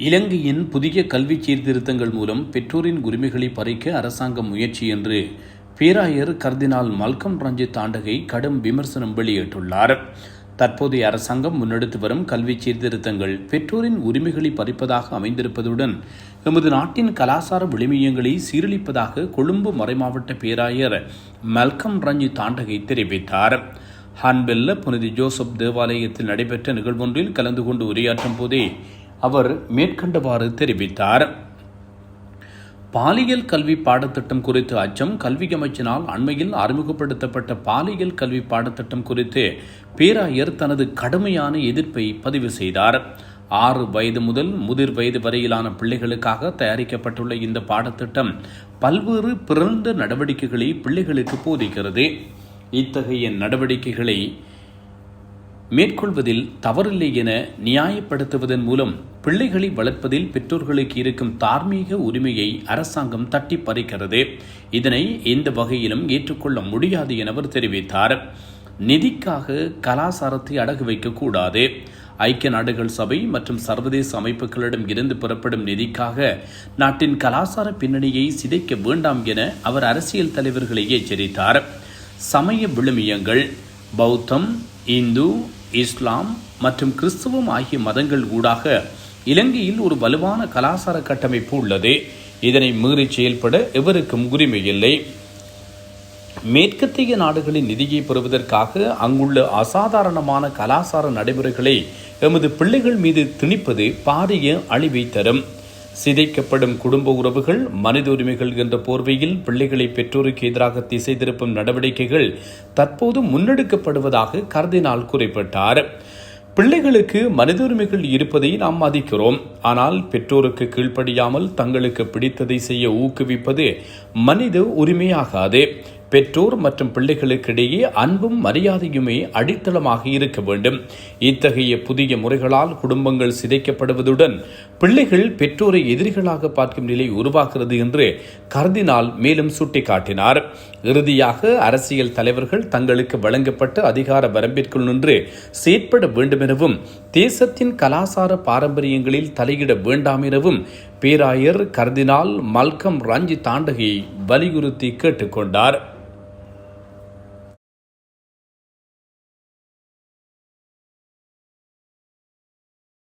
இலங்கையின் புதிய கல்வி சீர்திருத்தங்கள் மூலம் பெற்றோரின் உரிமைகளை பறிக்க அரசாங்கம் முயற்சி என்று பேராயர் கர்தினால் மல்கம் ரஞ்சித் தாண்டகை கடும் விமர்சனம் வெளியிட்டுள்ளார். தற்போதைய அரசாங்கம் முன்னெடுத்து வரும் கல்வி சீர்திருத்தங்கள் பெற்றோரின் உரிமைகளை பறிப்பதாக அமைந்திருப்பதுடன் எமது நாட்டின் கலாசார விளிமியங்களை சீரழிப்பதாக கொழும்பு மறைமாவட்ட பேராயர் மல்கம் ரஞ்சித் தாண்டகை தெரிவித்தார். ஹான்பெல்ல புனித ஜோசப் தேவாலயத்தில் நடைபெற்ற நிகழ்வொன்றில் கலந்து கொண்டு உரையாற்றும் போதே அவர் மேற்கண்டவாறு தெரிவித்தார். பாலியல் கல்வி பாடத்திட்டம் குறித்து அச்சம் கல்வி அமைச்சினால் அண்மையில் அறிமுகப்படுத்தப்பட்ட பாலியல் கல்வி பாடத்திட்டம் குறித்து பேராயர் தனது கடுமையான எதிர்ப்பை பதிவு செய்தார். ஆறு வயது முதல் முதிர் வயது வரையிலான பிள்ளைகளுக்காக தயாரிக்கப்பட்டுள்ள இந்த பாடத்திட்டம் பல்வேறு பிறந்த நடவடிக்கைகளை பிள்ளைகளுக்கு போதிக்கிறது. இத்தகைய நடவடிக்கைகளை மேற்கொள்வதில் தவறில்லை என நியாயப்படுத்துவதன் மூலம் பிள்ளைகளை வளர்ப்பதில் பெற்றோர்களுக்கு இருக்கும் தார்மீக உரிமையை அரசாங்கம் தட்டி பறிக்கிறது. இதனை எந்த வகையிலும் ஏற்றுக்கொள்ள முடியாது என அவர் தெரிவித்தார். நிதிக்காக கலாசாரத்தை அடகு வைக்கக்கூடாது ஐக்கிய நாடுகள் சபை மற்றும் சர்வதேச அமைப்புகளிடம் இருந்து புறப்படும் நிதிக்காக நாட்டின் கலாசார பின்னணியை சிதைக்க வேண்டாம் என அவர் அரசியல் தலைவர்களை எச்சரித்தார். சமய விழுமியங்கள் பௌத்தம் இந்து இஸ்லாம் மற்றும் கிறிஸ்தவம் ஆகிய மதங்கள் ஊடாக இலங்கையில் ஒரு வலுவான கலாச்சார கட்டமைப்பு உள்ளது. இதனை மீறி செயல்பட எவருக்கும் உரிமை இல்லை மேற்கத்திய நாடுகளின் நிதியை பெறுவதற்காக அங்குள்ள அசாதாரணமான கலாச்சார நடைமுறைகளை எமது பிள்ளைகள் மீது திணிப்பது பாரிய அழிவை தரும். சிதைக்கப்படும் குடும்ப உறவுகள் மனித உரிமைகள் என்ற போர்வையில் பிள்ளைகளை பெற்றோருக்கு எதிராக திசை திருப்பும் நடவடிக்கைகள் தற்போது முன்னெடுக்கப்படுவதாக கர்தினால் குறிப்பிட்டார். பிள்ளைகளுக்கு மனித உரிமைகள் இருப்பதை நாம் மதிக்கிறோம். ஆனால் பெற்றோருக்கு கீழ்ப்படியாமல் தங்களுக்கு பிடித்ததை செய்ய ஊக்குவிப்பது மனித உரிமையாகாது. பெற்றோர் மற்றும் பிள்ளைகளுக்கிடையே அன்பும் மரியாதையுமே அடித்தளமாக இருக்க வேண்டும். இத்தகைய புதிய முறைகளால் குடும்பங்கள் சிதைக்கப்படுவதுடன் பிள்ளைகள் பெற்றோரை எதிரிகளாக பார்க்கும் நிலை உருவாகிறது என்று கருதினால் மேலும் சுட்டிக்காட்டினார். இறுதியாக அரசியல் தலைவர்கள் தங்களுக்கு வழங்கப்பட்ட அதிகார வரம்பிற்குள் நின்று செயற்பட வேண்டும் எனவும் தேசத்தின் கலாசார பாரம்பரியங்களில் தலையிட வேண்டாம் எனவும் பேராயர் கர்தினால் மல்கம் ரஞ்சி தாண்டகை வலியுறுத்தி கேட்டுக்கொண்டார்.